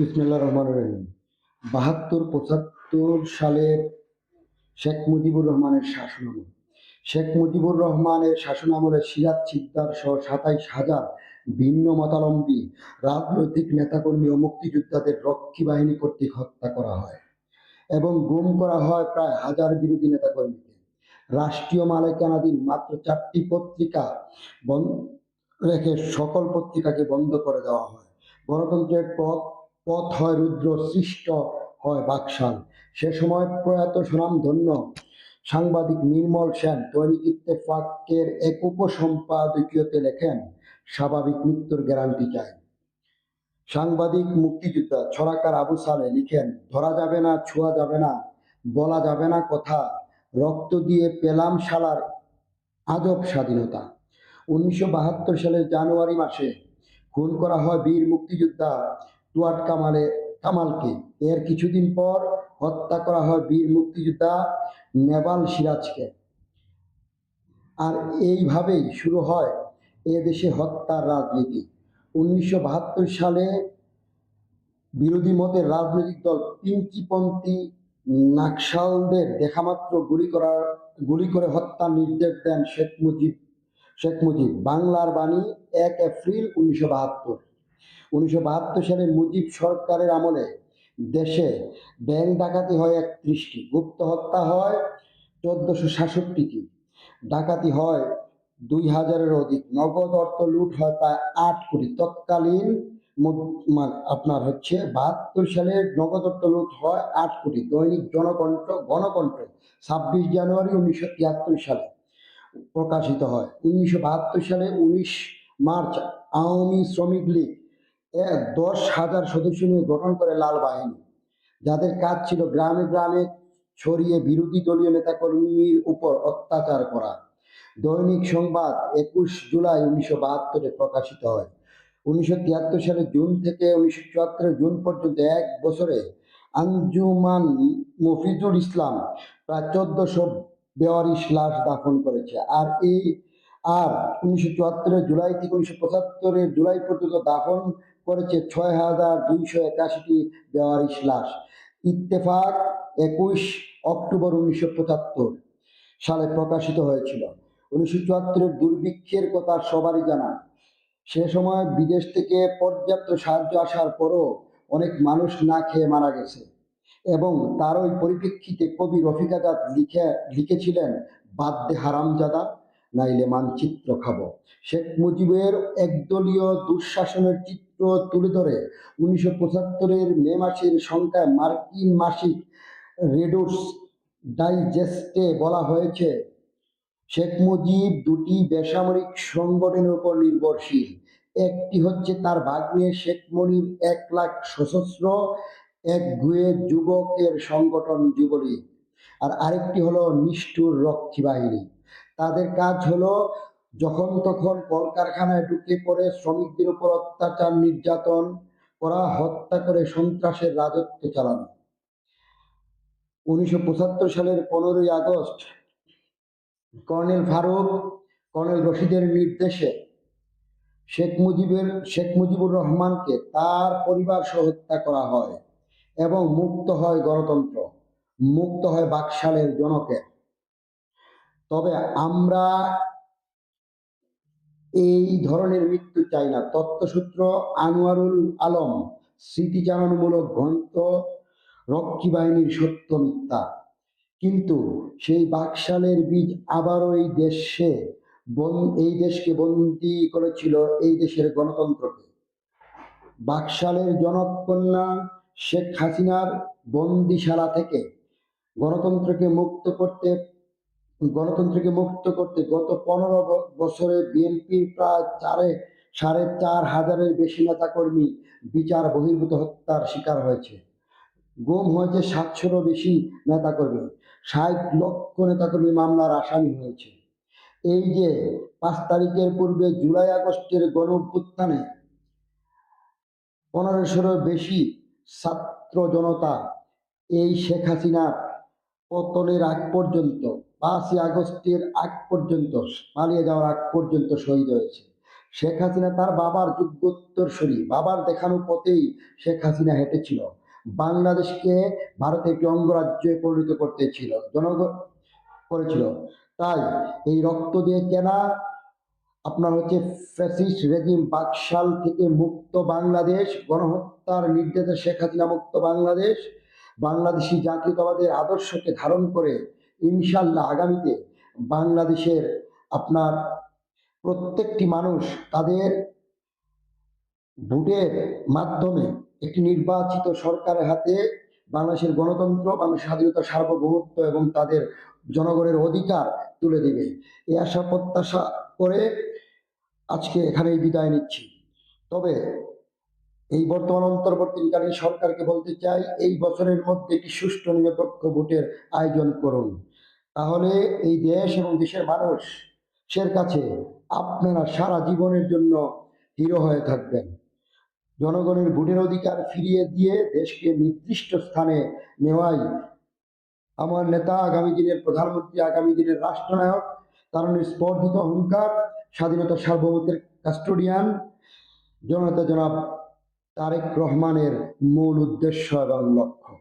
বিসমিল্লাহ রহমান রহিম। বাহাত্তর, পঁচাত্তর সালের শেখ মুজিবুর রহমানের শাসনামল শেখ মুজিবুর রহমানের শাসনামলে সিরাজ সিকদার সহ সাতাইশ হাজার ভিন্ন মতালম্বী রাজনৈতিক নেতাকর্মী ও মুক্তিযোদ্ধাদের রক্ষী বাহিনী কর্তৃক হত্যা করা হয় এবং গুম করা হয় প্রায় হাজার বিরোধী নেতাকর্মীকে। রাষ্ট্রীয় মালিকানাধীন মাত্র চারটি পত্রিকা বন্ধ রেখে সকল পত্রিকাকে বন্ধ করে দেওয়া হয়। গণতন্ত্রের পথ পথ হয় রুদ্র, সৃষ্ট হয় বাকশাল। সে সময় প্রয়াত সুনামধন্য সাংবাদিক নির্মল সেন দৈনিক ইত্তেফাকের এক উপসম্পাদকীয়তে লেখেন, স্বাভাবিক মৃত্যুর গ্যারান্টি চাই। সাংবাদিক, মুক্তিযোদ্ধা ছড়াকার আবু সালে লিখেন, ধরা যাবে না, ছোঁয়া যাবে না, বলা যাবে না কথা, রক্ত দিয়ে পেলাম শালার আজব স্বাধীনতা। উনিশশো বাহাত্তর সালের জানুয়ারি মাসে খুন করা হয় বীর মুক্তিযোদ্ধা টুয়াট কামালে কামালকে। এর কিছুদিন পর হত্যা করা হয় বীর মুক্তিযোদ্ধা নেভাল সিরাজকে। আর এইভাবেই শুরু হয় এ দেশে হত্যার রাজনীতি। উনিশশো বাহাত্তর সালে বিরোধী মতের রাজনৈতিক দল পিঙ্কিপন্থী নাকশালদের দেখামাত্র গুলি করার, গুলি করে হত্যার নির্দেশ দেন শেখ মুজিব শেখ মুজিব। বাংলার বাণী, এক এপ্রিল উনিশশো বাহাত্তর। উনিশশো বাহাত্তর সালে মুজিব সরকারের আমলে দেশে ব্যাংক ডাকাতি হয় একত্রিশটি। গুপ্ত হত্যা হয় চোদ্দশো সাতষট্টিটি ডাকাতি হয় দুই হাজারের অধিক। নগদ অর্থ লুট হয় প্রায় আট কোটি। তৎকালীন আপনার হচ্ছে বাহাত্তর সালে নগদ অর্থ লুট হয় আট কোটি। দৈনিক জনকণ্ঠ, গণকণ্ঠ ছাব্বিশ জানুয়ারি উনিশশো তিয়াত্তর সালে প্রকাশিত হয়। উনিশশো বাহাত্তর সালে উনিশ মার্চ আওয়ামী শ্রমিক লীগ দশ হাজার সদস্য নিয়ে গঠন করে লাল বাহিনী। যাদের কাজ ছিল গ্রামে গ্রামে ছড়িয়ে বিরোধী দলীয় নেতাকর্মীর উপর অত্যাচার করা। দৈনিক সংবাদ একুশ জুলাই উনিশশো বাহাত্তরে প্রকাশিত হয়। উনিশশো তিয়াত্তর সালে জুন থেকে উনিশশো চুয়াত্তরের জুন পর্যন্ত এক বছরে আঞ্জুমান মফিজুল ইসলাম প্রায় চোদ্দশো বেওয়ারিশ লাশ দাফন করেছে। আর এই, আর উনিশশো চুয়াত্তরের জুলাই থেকে উনিশশো পঁচাত্তরের জুলাই পর্যন্ত দাফন করেছে ছয় হাজার দুইশো একাশিটি বেওয়ারিশ লাশ ইত্তেফাক একুশ অক্টোবর উনিশশো পঁচাত্তর সালে প্রকাশিত হয়েছিল। উনিশশো চুয়াত্তরের দুর্ভিক্ষের কথা সবারই জানা। সে সময় বিদেশ থেকে পর্যাপ্ত সাহায্য আসার পরও অনেক মানুষ না খেয়ে মারা গেছে এবং তার ওই পরিপ্রেক্ষিতে কবি রফিক আজাদ লিখে, লিখেছিলেন বাদ্যে হারামজাদা, নাইলে মানচিত্র খাব। শেখ মুজিবের একদলীয় দুঃশাসনের চিত্র তুলে ধরে, উনিশশো পঁচাত্তরের মে মাসের সংখ্যায় মার্কিন মাসিক রেডোস ডাইজেস্টে বলা হয়েছে, শেখ মুজিব দুটি বেসামরিক সংগঠনের উপর নির্ভরশীল। একটি হচ্ছে তার ভাগ্নে শেখ মনির এক লাখ সশস্ত্র, এক গুয়ে যুবকের সংগঠন যুবলীগ। আর আরেকটি হলো নিষ্ঠুর রক্ষী বাহিনী তাদের কাজ হলো যখন তখন কলকারখানায় ঢুকে পড়ে শ্রমিকদের উপর অত্যাচার, নির্যাতন করা, হত্যা করে সন্ত্রাসের রাজত্ব চালানো। উনিশশো পঁচাত্তর সালের পনেরোই আগস্ট কর্নেল ফারুক, কর্নেল রশিদের নির্দেশে শেখ মুজিবের, শেখ মুজিবুর রহমানকে তার পরিবার সহ হত্যা করা হয় এবং মুক্ত হয় গণতন্ত্র, মুক্ত হয় বাকশালের জনকের। তবে আমরা এই ধরনের মৃত্যু চাই না। তত্ত্বসূত্র আনোয়ারুল আলম, স্মৃতিচারণমূলক গ্রন্থ রক্ষী বাহিনীর সত্য মিথ্যা। কিন্তু সেই বাকশালের বীজ আবারও এই দেশে এই দেশকে বন্দী করেছিল এই দেশের গণতন্ত্রকে। বাকশালের জনকন্যা শেখ হাসিনার বন্দিশালা থেকে গণতন্ত্রকে মুক্ত করতে গণতন্ত্রকে মুক্ত করতে গত পনেরো বছরে বিএনপির প্রায় চারে, সাড়ে চার হাজারের বেশি নেতাকর্মী বিচার বহির্ভূত হত্যার শিকার হয়েছে। গুম হয়েছে সাতশোরও বেশি নেতাকর্মী, ষাট লক্ষ নেতাকর্মী মামলার আসামি হয়েছে। এই যে পাঁচ তারিখের পূর্বে জুলাই আগস্টের গণ অভ্যুত্থানে পনেরোশোরও বেশি ছাত্র জনতা এই শেখ হাসিনার পতনের আগ পর্যন্ত পাঁচই আগস্টের আগ পর্যন্ত, পালিয়ে যাওয়ার আগ পর্যন্ত শহীদ হয়েছে। শেখ হাসিনা তার বাবার যোগ্যোত্তরসূরি বাবার দেখানো পথেই শেখ হাসিনা হেঁটেছিল। বাংলাদেশকে ভারতে একটি অঙ্গরাজ্যে পরিণত করতে ছিল জনগণ করেছিল। তাই এই রক্ত দিয়ে কেনা আপনার হচ্ছে ফ্যাসিস্ট রেজিম বাকশাল থেকে মুক্ত বাংলাদেশ, গণহত্যার নির্দেশে শেখ হাসিনা মুক্ত বাংলাদেশ, বাংলাদেশি জাতীয়তাবাদের আদর্শকে ধারণ করে ইনশাল্লাহ আগামীতে বাংলাদেশের আপনার প্রত্যেকটি মানুষ তাদের ভোটের মাধ্যমে একটি নির্বাচিত সরকারের হাতে বাংলাদেশের গণতন্ত্র বাংলাদেশের স্বাধীনতা সার্বভৌমত্ব এবং তাদের জনগণের অধিকার তুলে দিবে। এই আশা প্রত্যাশা করে আজকে এখানেই বিদায় নিচ্ছি। তবে এই বর্তমান অন্তর্বর্তীকালীন সরকারকে বলতে চাই, এই বছরের মধ্যে একটি সুষ্ঠু নিরপেক্ষ ভোটের আয়োজন করুন। তাহলে এই দেশ এবং দেশের মানুষ মানুষের কাছে আপনারা সারা জীবনের জন্য হিরো হয়ে থাকবেন। জনগণের ভোটের অধিকার ফিরিয়ে দিয়ে দেশকে নির্দিষ্ট স্থানে নেওয়াই আমার নেতা আগামী দিনের প্রধানমন্ত্রী, আগামী দিনের রাষ্ট্রনায়ক কারণ স্পর্ধিত অহংকার, স্বাধীনতা সার্বভৌমত্বের কাস্টোডিয়ান জনতা জনাব তারেক রহমানের মূল উদ্দেশ্য এবং লক্ষ্য।